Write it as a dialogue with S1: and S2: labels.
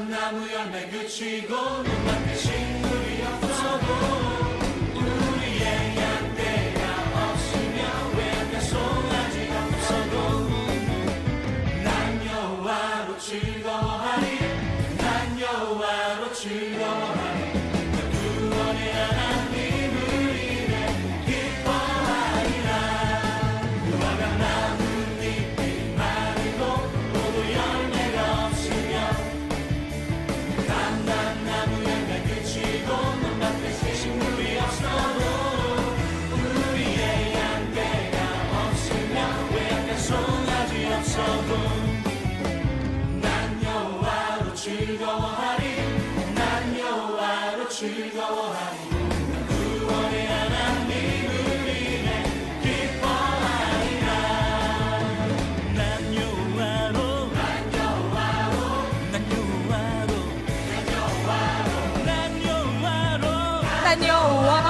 S1: 밤나무 열매 그치고 눈만 빛이 우리 없어도 우리의 양대가 없으며 외면 송아지 없어도 난 여호와로 즐거워하리. 난 여호와로 즐거워 무서움 난 여호와로 즐거워하리 난 여호와로 즐거워하리 난 구원의 하나님을 인해 기뻐하리라 난 여호와로 난 여호와로 난 여호와로 난 여호와로 난 여호와로 난
S2: 여호와로